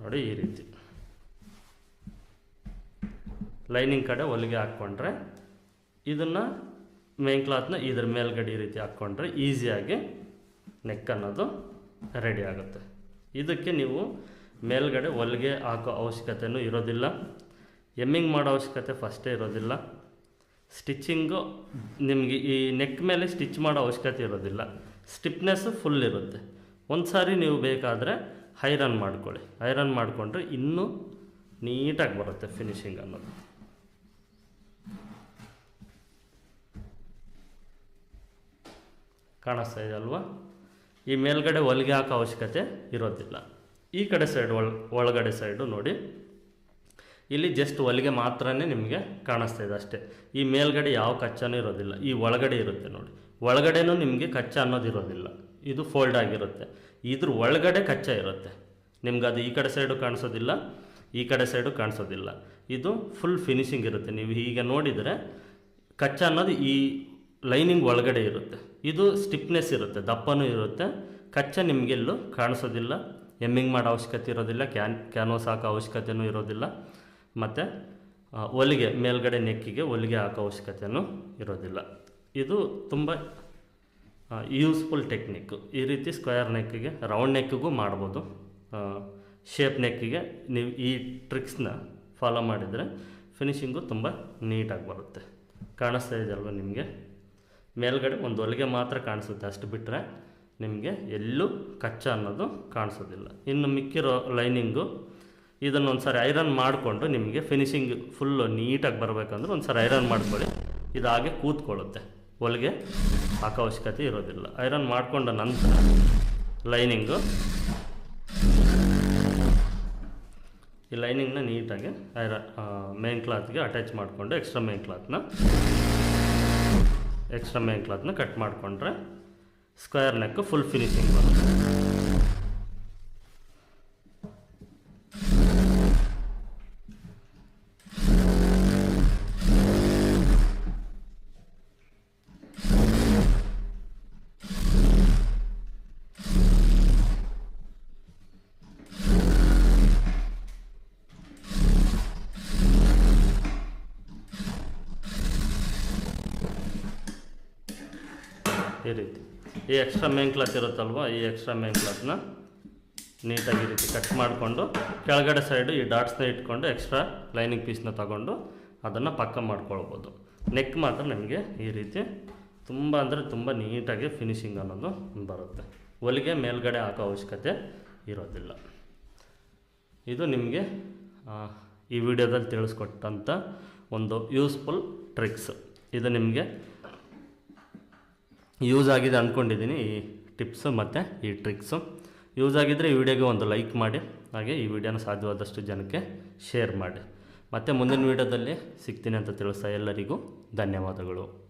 ನೋಡಿ ಈ ರೀತಿ. ಲೈನಿಂಗ್ ಕಡೆ ಹೊಲಿಗೆ ಹಾಕ್ಕೊಂಡ್ರೆ ಇದನ್ನು ಮೇನ್ ಕ್ಲಾತ್ನ ಇದ್ರ ಮೇಲ್ಗಡೆ ಈ ರೀತಿ ಹಾಕ್ಕೊಂಡ್ರೆ ಈಸಿಯಾಗಿ ನೆಕ್ ಅನ್ನೋದು ರೆಡಿ ಆಗುತ್ತೆ. ಇದಕ್ಕೆ ನೀವು ಮೇಲ್ಗಡೆ ಹೊಲಿಗೆ ಹಾಕೋ ಅವಶ್ಯಕತೆಯೂ ಇರೋದಿಲ್ಲ. ಎಮ್ಮಿಂಗ್ ಮಾಡೋ ಅವಶ್ಯಕತೆ ಫಸ್ಟೇ ಇರೋದಿಲ್ಲ. ಸ್ಟಿಚ್ಚಿಂಗು ನಿಮಗೆ ಈ ನೆಕ್ ಮೇಲೆ ಸ್ಟಿಚ್ ಮಾಡೋ ಅವಶ್ಯಕತೆ ಇರೋದಿಲ್ಲ. ಸ್ಟಿಪ್ನೆಸ್ ಫುಲ್ ಇರುತ್ತೆ. ಒಂದು ಸಾರಿ ನೀವು ಬೇಕಾದರೆ ಐರನ್ ಮಾಡ್ಕೊಳ್ಳಿ. ಐರನ್ ಮಾಡಿಕೊಂಡ್ರೆ ಇನ್ನೂ ನೀಟಾಗಿ ಬರುತ್ತೆ ಫಿನಿಶಿಂಗ್ ಅನ್ನೋದು. ಕಾಣಿಸ್ತಾ ಇದೆ ಅಲ್ವಾ? ಈ ಮೇಲ್ಗಡೆ ಹೊಲಿಗೆ ಹಾಕೋ ಅವಶ್ಯಕತೆ ಇರೋದಿಲ್ಲ. ಈ ಕಡೆ ಸೈಡ್ ಒಳ, ಒಳಗಡೆ ಸೈಡು ನೋಡಿ. ಇಲ್ಲಿ ಜಸ್ಟ್ ಹೊಲಿಗೆ ಮಾತ್ರನೇ ನಿಮಗೆ ಕಾಣಿಸ್ತಾ ಇದೆ ಅಷ್ಟೇ. ಈ ಮೇಲ್ಗಡೆ ಯಾವ ಕಚ್ಚಾನೂ ಇರೋದಿಲ್ಲ. ಈ ಒಳಗಡೆ ಇರುತ್ತೆ ನೋಡಿ. ಒಳಗಡೆನೂ ನಿಮಗೆ ಕಚ್ಚಾ ಅನ್ನೋದು ಇರೋದಿಲ್ಲ. ಇದು ಫೋಲ್ಡ್ ಆಗಿರುತ್ತೆ. ಇದ್ರ ಒಳಗಡೆ ಕಚ್ಚಾ ಇರುತ್ತೆ. ನಿಮ್ಗೆ ಅದು ಈ ಕಡೆ ಸೈಡು ಕಾಣಿಸೋದಿಲ್ಲ, ಈ ಕಡೆ ಸೈಡು ಕಾಣಿಸೋದಿಲ್ಲ. ಇದು ಫುಲ್ ಫಿನಿಶಿಂಗ್ ಇರುತ್ತೆ. ನೀವು ಹೀಗೆ ನೋಡಿದರೆ ಕಚ್ಚಾ ಅನ್ನೋದು ಈ ಲೈನಿಂಗ್ ಒಳಗಡೆ ಇರುತ್ತೆ. ಇದು ಸ್ಟಿಫ್ನೆಸ್ ಇರುತ್ತೆ, ದಪ್ಪನೂ ಇರುತ್ತೆ. ಕಚ್ಚಾ ನಿಮಗೆಲ್ಲೂ ಕಾಣಿಸೋದಿಲ್ಲ ಎಮ್ಮಿಂಗ್ ಮಾಡೋ ಅವಶ್ಯಕತೆ ಇರೋದಿಲ್ಲ ಕ್ಯಾನ್ ಕ್ಯಾನ್ವಸ್ ಹಾಕೋ ಅವಶ್ಯಕತೆಯೂ ಇರೋದಿಲ್ಲ. ಮತ್ತು ಹೊಲಿಗೆ ಮೇಲ್ಗಡೆ ನೆಕ್ಕಿಗೆ ಹೊಲಿಗೆ ಹಾಕೋ ಅವಶ್ಯಕತೆಯೂ ಇರೋದಿಲ್ಲ. ಇದು ತುಂಬ ಯೂಸ್ಫುಲ್ ಟೆಕ್ನಿಕ್ಕು ಈ ರೀತಿ ಸ್ಕ್ವೇರ್ ನೆಕ್ಕಿಗೆ ರೌಂಡ್ ನೆಕ್ಕಿಗೂ ಮಾಡ್ಬೋದು. ಶೇಪ್ ನೆಕ್ಕಿಗೆ ನೀವು ಈ ಟ್ರಿಕ್ಸ್ನ ಫಾಲೋ ಮಾಡಿದರೆ ಫಿನಿಶಿಂಗು ತುಂಬ ನೀಟಾಗಿ ಬರುತ್ತೆ. ಕಾಣಿಸ್ತಾ ಇದೆಯಲ್ವ ನಿಮಗೆ? ಮೇಲ್ಗಡೆ ಒಂದು ಹೊಲಿಗೆ ಮಾತ್ರ ಕಾಣಿಸುತ್ತೆ. ಅಷ್ಟು ಬಿಟ್ಟರೆ ನಿಮಗೆ ಎಲ್ಲೂ ಕಚ್ಚಾ ಅನ್ನೋದು ಕಾಣಿಸೋದಿಲ್ಲ. ಇನ್ನು ಮಿಕ್ಕಿರೋ ಲೈನಿಂಗು ಇದನ್ನು ಒಂದು ಸಾರಿ ಐರನ್ ಮಾಡಿಕೊಂಡು ನಿಮಗೆ ಫಿನಿಷಿಂಗ್ ಫುಲ್ಲು ನೀಟಾಗಿ ಬರಬೇಕಂದ್ರೆ ಒಂದು ಸಾರಿ ಐರನ್ ಮಾಡ್ಕೊಳ್ಳಿ. ಇದು ಹಾಗೆ ಕೂತ್ಕೊಳ್ಳುತ್ತೆ. ಹೊಲಿಗೆ ಹಾಕೋ ಇರೋದಿಲ್ಲ. ಐರನ್ ಮಾಡಿಕೊಂಡ ನಂತರ ಲೈನಿಂಗು ಈ ಲೈನಿಂಗ್ನ ನೀಟಾಗಿ ಐರನ್ ಮೇನ್ ಕ್ಲಾತ್ಗೆ ಅಟ್ಯಾಚ್ ಮಾಡಿಕೊಂಡು ಎಕ್ಸ್ಟ್ರಾ ಮೇನ್ ಕ್ಲಾತ್ನ ಎಕ್ಸ್ಟ್ರಾ ಮೇನ್ ಕ್ಲಾತ್ನ ಕಟ್ ಮಾಡಿಕೊಂಡ್ರೆ ಸ್ಕ್ವೇರ್ ನೆಕ್ ಫುಲ್ ಫಿನಿಶಿಂಗ್ ಬರುತ್ತೆ ಈ ರೀತಿ ಈ ಎಕ್ಸ್ಟ್ರಾ ಮೇನ್ ಕ್ಲಾತ್ ಇರುತ್ತಲ್ವ? ಈ ಎಕ್ಸ್ಟ್ರಾ ಮೇನ್ ಕ್ಲಾತ್ನ ನೀಟಾಗಿ ಈ ರೀತಿ ಕಟ್ ಮಾಡಿಕೊಂಡು ಕೆಳಗಡೆ ಸೈಡು ಈ ಡಾಟ್ಸ್ನ ಇಟ್ಕೊಂಡು ಎಕ್ಸ್ಟ್ರಾ ಲೈನಿಂಗ್ ಪೀಸ್ನ ತಗೊಂಡು ಅದನ್ನು ಪಕ್ಕ ಮಾಡ್ಕೊಳ್ಬೋದು. ನೆಕ್ ಮಾತ್ರ ನಿಮಗೆ ಈ ರೀತಿ ತುಂಬ ಅಂದರೆ ತುಂಬ ನೀಟಾಗಿ ಫಿನಿಶಿಂಗ್ ಅನ್ನೋದು ಬರುತ್ತೆ. ಹೊಲಿಗೆ ಮೇಲ್ಗಡೆ ಹಾಕೋ ಅವಶ್ಯಕತೆ ಇರೋದಿಲ್ಲ. ಇದು ನಿಮಗೆ ಈ ವಿಡಿಯೋದಲ್ಲಿ ತಿಳಿಸ್ಕೊಟ್ಟಂಥ ಒಂದು ಯೂಸ್ಫುಲ್ ಟ್ರಿಕ್ಸ್ ಇದು ನಿಮಗೆ ಯೂಸ್ ಆಗಿದೆ ಅಂದ್ಕೊಂಡಿದ್ದೀನಿ ಈ ಟಿಪ್ಸು ಮತ್ತು ಈ ಟ್ರಿಕ್ಸು. ಯೂಸ್ ಆಗಿದ್ದರೆ ಈ ವಿಡಿಯೋಗೆ ಒಂದು ಲೈಕ್ ಮಾಡಿ, ಹಾಗೆ ಈ ವಿಡಿಯೋನ ಸಾಧ್ಯವಾದಷ್ಟು ಜನಕ್ಕೆ ಶೇರ್ ಮಾಡಿ. ಮತ್ತು ಮುಂದಿನ ವಿಡಿಯೋದಲ್ಲಿ ಸಿಗ್ತೀನಿ ಅಂತ ತಿಳಿಸ್ತಾ ಎಲ್ಲರಿಗೂ ಧನ್ಯವಾದಗಳು.